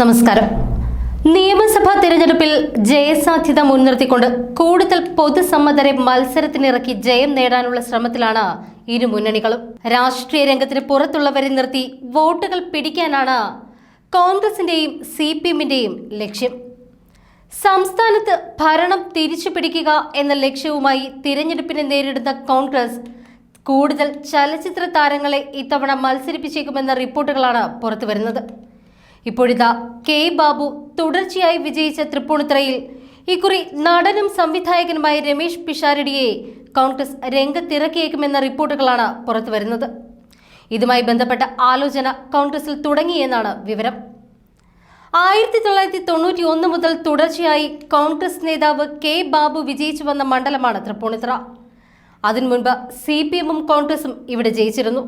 നമസ്കാരം. നിയമസഭാ തെരഞ്ഞെടുപ്പിൽ ജയസാധ്യത മുൻനിർത്തിക്കൊണ്ട് കൂടുതൽ പൊതുസമ്മതരെ മത്സരത്തിനിറക്കി ജയം നേടാനുള്ള ശ്രമത്തിലാണ് ഇരു മുന്നണികളും. രാഷ്ട്രീയ രംഗത്തിന് പുറത്തുള്ളവരെ നിർത്തി വോട്ടുകൾ പിടിക്കാനാണ് കോൺഗ്രസിന്റെയും സി പി എമ്മിന്റെയും ലക്ഷ്യം. സംസ്ഥാനത്ത് ഭരണം തിരിച്ചു പിടിക്കുക എന്ന ലക്ഷ്യവുമായി തിരഞ്ഞെടുപ്പിനെ നേരിടുന്ന കോൺഗ്രസ് കൂടുതൽ ചലച്ചിത്ര താരങ്ങളെ ഇത്തവണ മത്സരിപ്പിച്ചേക്കുമെന്ന റിപ്പോർട്ടുകളാണ് പുറത്തുവരുന്നത്. ഇപ്പോഴിതാ കെ ബാബു തുടർച്ചയായി വിജയിച്ച തൃപ്പൂണിത്തറയിൽ. ഇക്കുറി നടനും സംവിധായകനുമായ രമേശ് പിഷാരടിയെ കോൺഗ്രസ് രംഗത്തിറക്കിയേക്കുമെന്ന റിപ്പോർട്ടുകളാണ് പുറത്തുവരുന്നത് ഇതുമായി ബന്ധപ്പെട്ട ആലോചന കോൺഗ്രസിൽ തുടങ്ങിയെന്നാണ് വിവരം. ആയിരത്തി തൊള്ളായിരത്തി തൊണ്ണൂറ്റി ഒന്ന് മുതൽ തുടർച്ചയായി കോൺഗ്രസ് നേതാവ് കെ ബാബു വിജയിച്ചു വന്ന മണ്ഡലമാണ് തൃപ്പൂണിത്തറ. അതിനു മുൻപ് സി പി എമ്മും കോൺഗ്രസും ഇവിടെ ജയിച്ചിരുന്നു.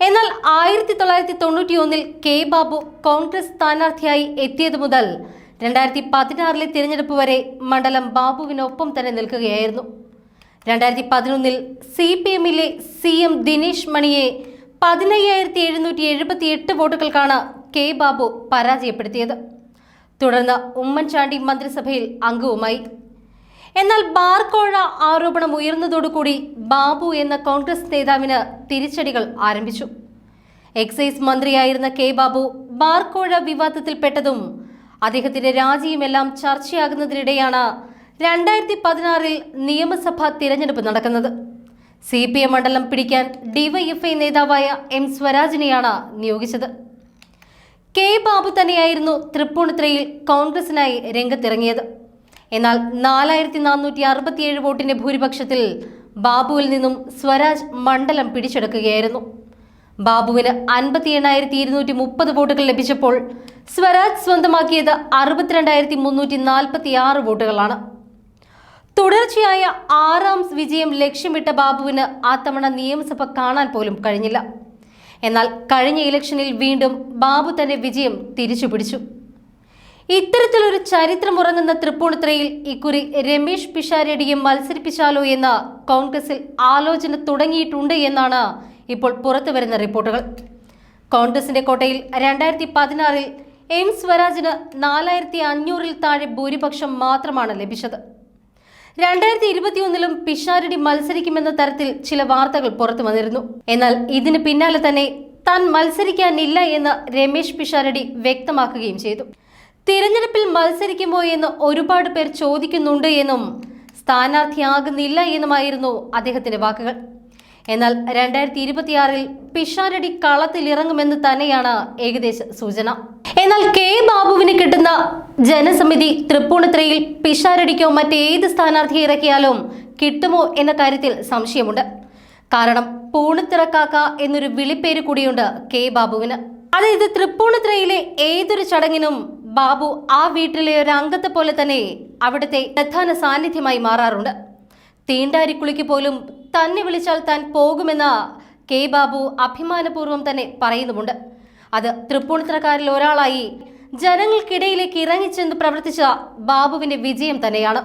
എന്നാൽ ആയിരത്തി തൊള്ളായിരത്തി തൊണ്ണൂറ്റി ഒന്നിൽ കെ ബാബു കോൺഗ്രസ് സ്ഥാനാർത്ഥിയായി എത്തിയത് മുതൽ രണ്ടായിരത്തി പതിനാറിലെ തിരഞ്ഞെടുപ്പ് വരെ മണ്ഡലം ബാബുവിനൊപ്പം തന്നെ നിൽക്കുകയായിരുന്നു. രണ്ടായിരത്തി പതിനൊന്നിൽ സി പി എമ്മിലെ സി എം ദിനേശ് മണിയെ പതിനയ്യായിരത്തി എഴുന്നൂറ്റി എഴുപത്തി എട്ട് വോട്ടുകൾക്കാണ് കെ ബാബു പരാജയപ്പെടുത്തിയത്. തുടർന്ന് ഉമ്മൻചാണ്ടി മന്ത്രിസഭയിൽ അംഗവുമായി. എന്നാൽ ബാർക്കോഴ ആരോപണം ഉയർന്നതോടുകൂടി ബാബു എന്ന കോൺഗ്രസ് നേതാവിന് തിരിച്ചടികൾ ആരംഭിച്ചു. എക്സൈസ് മന്ത്രിയായിരുന്ന കെ ബാബു ബാർക്കോഴ വിവാദത്തിൽപ്പെട്ടതും അദ്ദേഹത്തിന്റെ രാജിയുമെല്ലാം ചർച്ചയാകുന്നതിനിടെയാണ് രണ്ടായിരത്തി പതിനാറിൽ നിയമസഭാ തിരഞ്ഞെടുപ്പ് നടക്കുന്നത്. സി പി എം മണ്ഡലം പിടിക്കാൻ ഡിവൈഎഫ്ഐ നേതാവായ എം സ്വരാജിനെയാണ് നിയോഗിച്ചത്. കെ ബാബു തന്നെയായിരുന്നു തൃപ്പൂണിത്തുറയിൽ കോൺഗ്രസിനായി രംഗത്തിറങ്ങിയത്. എന്നാൽ നാലായിരത്തി നാനൂറ്റി അറുപത്തിയേഴ് വോട്ടിന്റെ ഭൂരിപക്ഷത്തിൽ ബാബുവിൽ നിന്നും സ്വരാജ് മണ്ഡലം പിടിച്ചെടുക്കുകയായിരുന്നു. ബാബുവിന് അൻപത്തി എണ്ണായിരത്തി ഇരുന്നൂറ്റി മുപ്പത് വോട്ടുകൾ ലഭിച്ചപ്പോൾ സ്വരാജ് സ്വന്തമാക്കിയത് അറുപത്തിരണ്ടായിരത്തി മുന്നൂറ്റി നാൽപ്പത്തി ആറ് വോട്ടുകളാണ്. തുടർച്ചയായ ആറാം വിജയം ലക്ഷ്യമിട്ട ബാബുവിന് ആ തവണ നിയമസഭ കാണാൻ പോലും കഴിഞ്ഞില്ല. എന്നാൽ കഴിഞ്ഞ ഇലക്ഷനിൽ വീണ്ടും ബാബു തന്റെ വിജയം തിരിച്ചു പിടിച്ചു ഇത്തരത്തിലൊരു ചരിത്രമുറങ്ങുന്ന തൃപ്പൂണിത്തുറയിൽ ഇക്കുറി രമേശ് പിഷാരടിയെ മത്സരിപ്പിച്ചാലോ എന്ന് കോൺഗ്രസിൽ ആലോചന തുടങ്ങിയിട്ടുണ്ട് എന്നാണ് ഇപ്പോൾ പുറത്തുവരുന്ന റിപ്പോർട്ടുകൾ. കോൺഗ്രസിന്റെ കോട്ടയിൽ രണ്ടായിരത്തി പതിനാറിൽ എം സ്വരാജിന് നാലായിരത്തി അഞ്ഞൂറിൽ താഴെ ഭൂരിപക്ഷം മാത്രമാണ് ലഭിച്ചത്. രണ്ടായിരത്തി ഇരുപത്തിയൊന്നിലും പിഷാരടി മത്സരിക്കുമെന്ന തരത്തിൽ ചില വാർത്തകൾ പുറത്തു വന്നിരുന്നു. എന്നാൽ ഇതിന് പിന്നാലെ തന്നെ താൻ മത്സരിക്കാനില്ല എന്ന് രമേശ് പിഷാരടി വ്യക്തമാക്കുകയും ചെയ്തു. തിരഞ്ഞെടുപ്പിൽ മത്സരിക്കുമോ എന്ന് ഒരുപാട് പേർ ചോദിക്കുന്നുണ്ട് എന്നും സ്ഥാനാർത്ഥിയാകുന്നില്ല എന്നുമായിരുന്നു അദ്ദേഹത്തിന്റെ വാക്കുകൾ. എന്നാൽ രണ്ടായിരത്തി ഇരുപത്തിയാറിൽ പിഷാരടി കളത്തിലിറങ്ങുമെന്ന് തന്നെയാണ് ഏകദേശ സൂചന. എന്നാൽ കെ ബാബുവിന് കിട്ടുന്ന ജനസമിതി തൃപ്പൂണിത്തുറയിൽ പിഷാരടിക്കോ മറ്റേത് സ്ഥാനാർത്ഥിയെ ഇറക്കിയാലും കിട്ടുമോ എന്ന കാര്യത്തിൽ സംശയമുണ്ട്. കാരണം പൂണിത്തിറക്കാക്ക എന്നൊരു വിളിപ്പേര് കൂടിയുണ്ട് കെ ബാബുവിന്. അതായത് തൃപ്പൂണിത്തുറയിലെ ഏതൊരു ചടങ്ങിനും ബാബു ആ വീട്ടിലെ ഒരു അംഗത്തെ പോലെ തന്നെ അവിടുത്തെ പ്രധാന സാന്നിധ്യമായി മാറാറുണ്ട്. തീണ്ടാരിക്കുളിക്ക് പോലും തന്നെ വിളിച്ചാൽ താൻ പോകുമെന്ന് കെ ബാബു അഭിമാനപൂർവം തന്നെ പറയുന്നുമുണ്ട്. അത് തൃപ്പൂണിത്തറക്കാരിൽ ഒരാളായി ജനങ്ങൾക്കിടയിലേക്ക് ഇറങ്ങിച്ചെന്ന് പ്രവർത്തിച്ച ബാബുവിന്റെ വിജയം തന്നെയാണ്.